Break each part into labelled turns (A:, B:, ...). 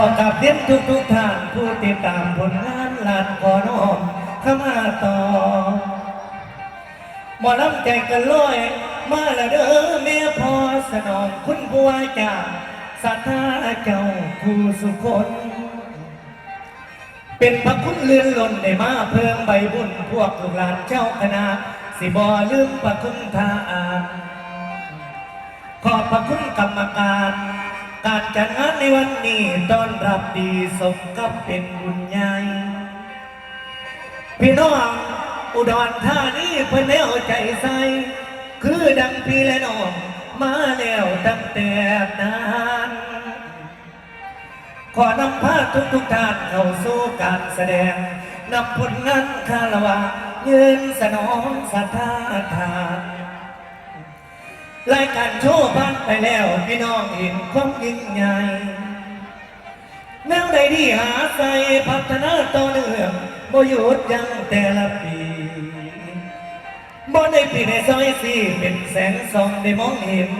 A: ขอกราบเรียนทุกทุกๆท่านผู้ติดตามผลงานลานขอน้อมเข้ามาต่อหมอลำใจกันลอย มาละเด้อแม่พอสนองคุณผู้ว่าจ่าสัทธาเจ้าผู้สุคนเป็นพระคุณเลื่อนล้นในมาเพิ่งใบบุญพวกลูกหลานเจ้าคณะสิบ่ลืมพระคุณทาขอบพระคุณกรรมการ การจัดงานในวันนี้ต้อนรับดีสมกับเป็นบุญใหญ่พี่น้องอุดรธานีเพิ่นแล้วใจใสคือดังพี่และน้องมาแล้วตั้งแต่นานขอนำพาทุกทุกท่านเข้าสู่การแสดงนำผลงานคารวะยืนสนองศรัทธาทาน รายการโชว์ผ่านไปแล้วพี่น้องเห็นความยิ่งใหญ่แนวใดที่หาใส่พัฒนาต่อเนื่องบ่หยุดยังแต่ละปีบ่ในปีในซอยสี่เป็นแสงส่องได้มองเห็น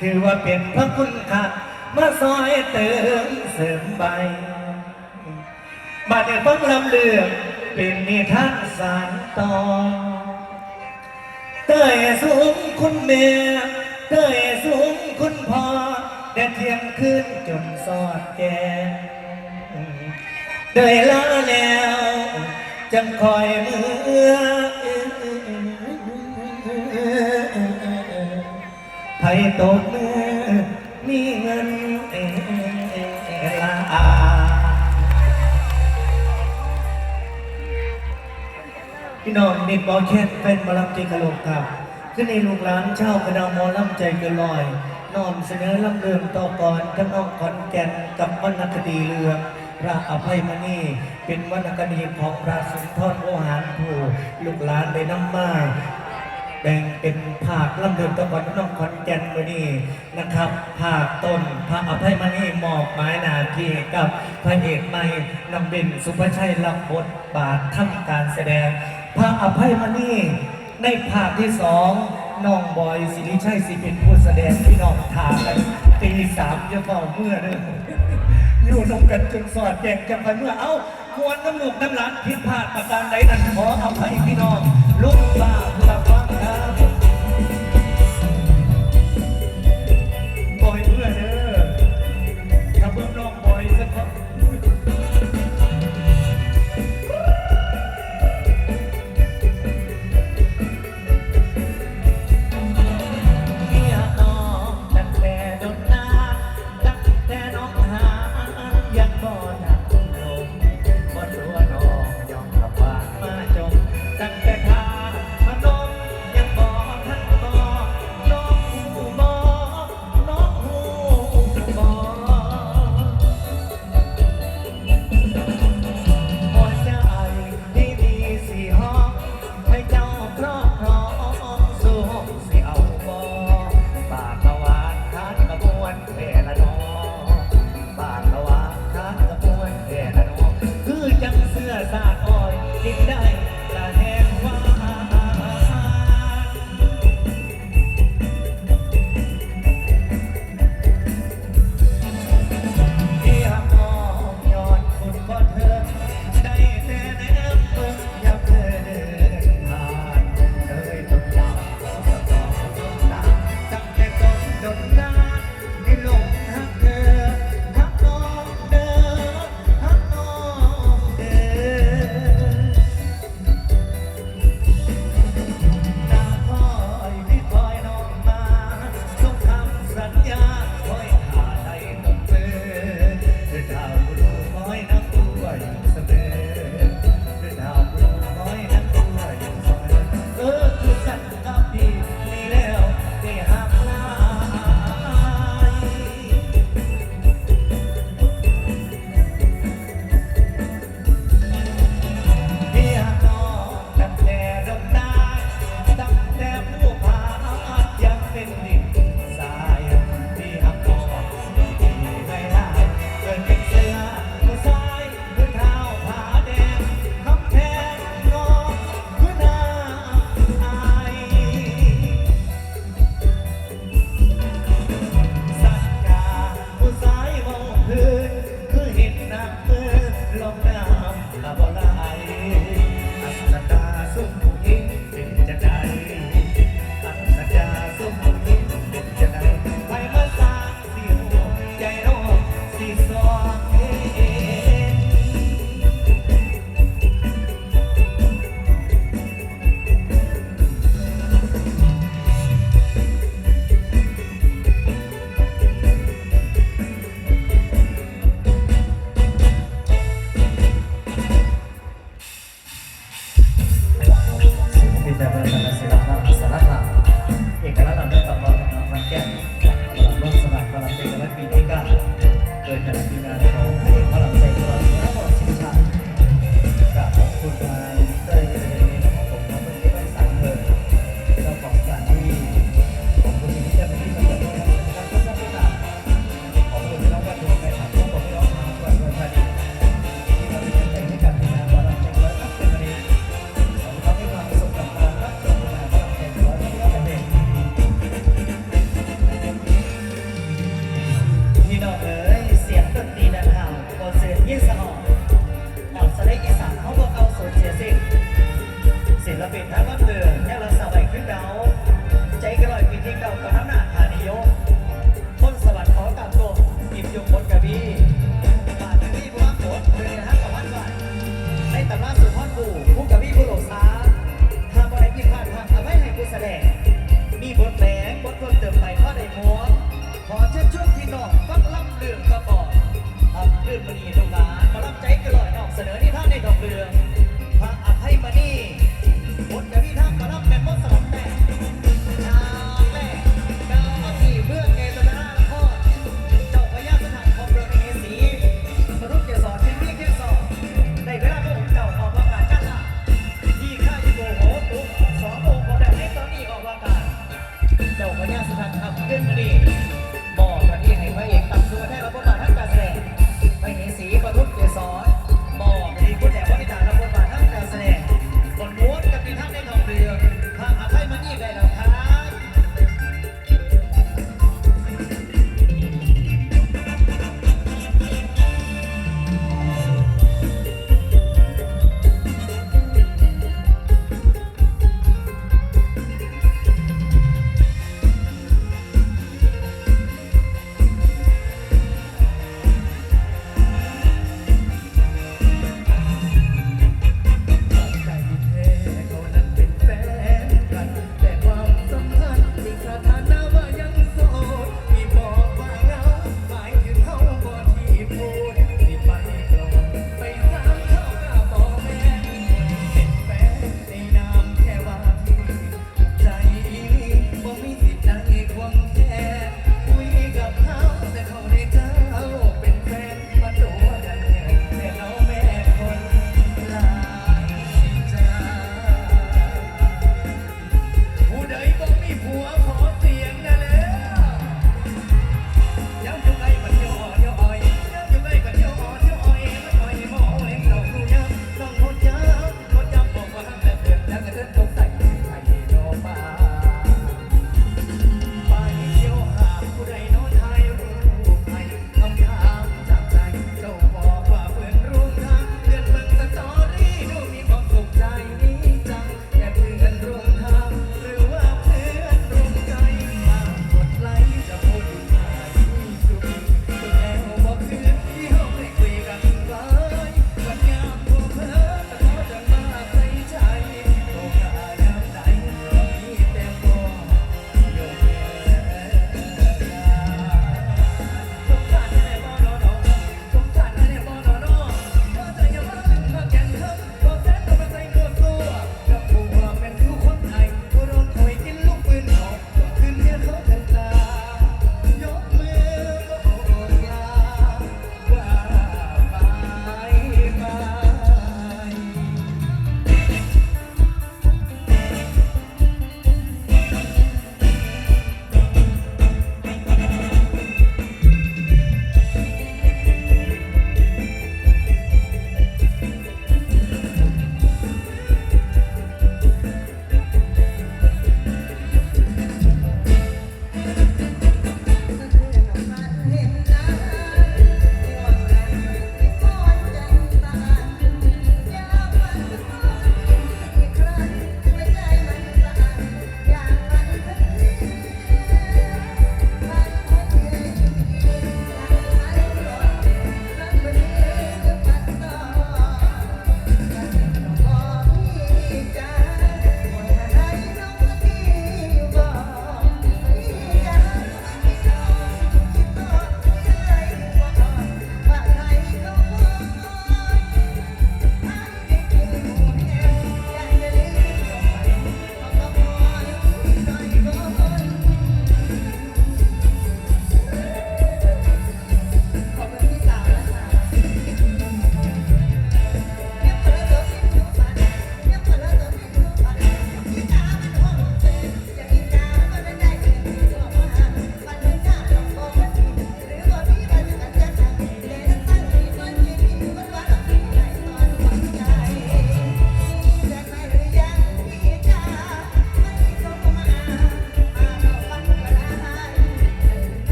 A: ถือว่าเป็นพระคุณค่ะมาซอยเติมเสริมใบมาเด็ฟังลำเลืองเป็นนิทานสารต่อเต้ยสูงคุณแม่ เต้ยสูงคุณพ่อแดดเที่ยงคืนจนสอดแกงเต้ยลาแล้ว จังคอยมือไผตกมือมีเงินเอลาพี่น้องนิดบอลเช่นเป็นหมอลำใจกระโลกครับ ขึ้นในลูกหลานเช่าคณะหมอลำใจเกนลอยน้อมเสนอลำเดิมต่อก่อนกับน้องขอนแก่นกับวรรณคดีเรือพระอภัยมณีเป็นวรรณคดีของพระสุนทรโอหารผู้ลูกหลานได้นำมาแบ่งเป็นภาคลำเดิมต่อก่อนกับน้องขอนแก่นมือนี้นะครับ ภาคต้นพระอภัยมณีหมอบหมายหนาที่กับพระเอกใหม่นำเบนสุภชัยรับบทบาททำการแสดง พระอภัยมณี ในภาคที่สองน้องบอยสิริชัยสิเป็นผู้แสดงที่น้องทากันตีสามจะเฝ้าเมื่อเด้ออยู่นมกันจนสอดแจงจะไปเมื่อเอ้ามวรน้ำหนุกน้ำหลานผิดพลาดประการใดนั้นขออภัยพี่น้องลูกบ้าเพื่
B: อ น้องฟังลำเรื่องกระบอกอับเรื่องมณีดง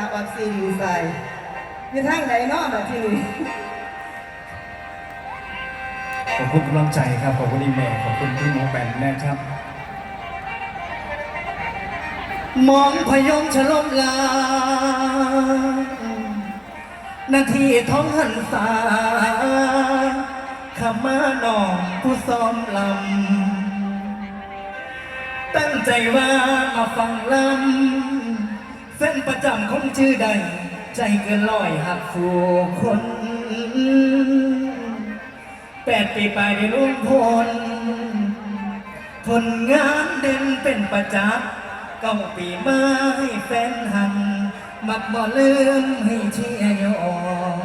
B: นะ
C: คะออฟซีดีไซน์มีทางไหนเนาะแบบที่นี่
D: ขอบคุณกำลังใจครับ ขอบคุณอีเมลขอบคุณพี่หมูแบนนะครับ
A: มองพยมฉลมลา นาทีท้องหันษาขมาหนองผู้ซ้อมลำ ตั้งใจว่ามาฟังลำ เส้นประจำคงชื่อใด ใจเกินร้อยหักสู่คนแปดปีไปในรุ่งพลผลงานเด่นเป็นประจักษ์เก้าปีมาให้แฟนหัน มักบ่ลืมให้เชียร์ยอง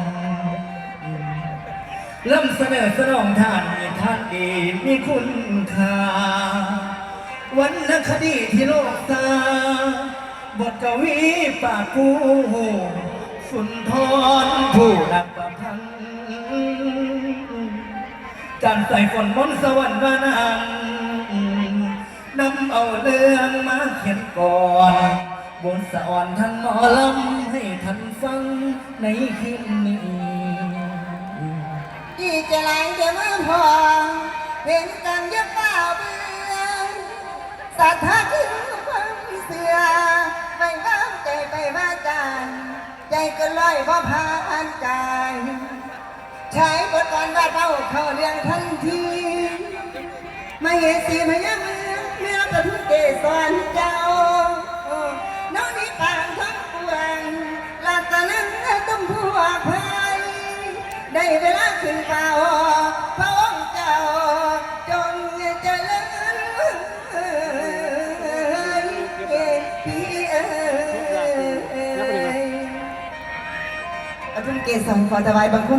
A: ล้ำเสนอสนองท่านมีท่านดีมีคุณค่าวันนคดีที่โลกตา บทกวีปากผู้สุนทรผู้นักประพันธ์การใส่ฝนมนต์สวรรค์มานานนำเอาเรื่องมาเขียนก่อนบนสะอ่อนทั้งหมอลำให้ท่านฟังในคืนนี้
C: ดีจะหลเดี๋ยวมาพอเห็นกันยอะเปล่าเบื่อศรัทธาถึงความเสื่อ ไม่ว่างใจไปว่าจานใจก็ลอยเพราะพานกายใช้บทกรวาดเบาเข้าเรื่องทันทีมาเห็นสีพญาเมืองเมื่อกระทุ่เกสรเจ้าน้องนี่ต่างทั้งปวงลาตานั้นต้องพวกพายได้เวลาขึ้นเป่า ยเอาทุ่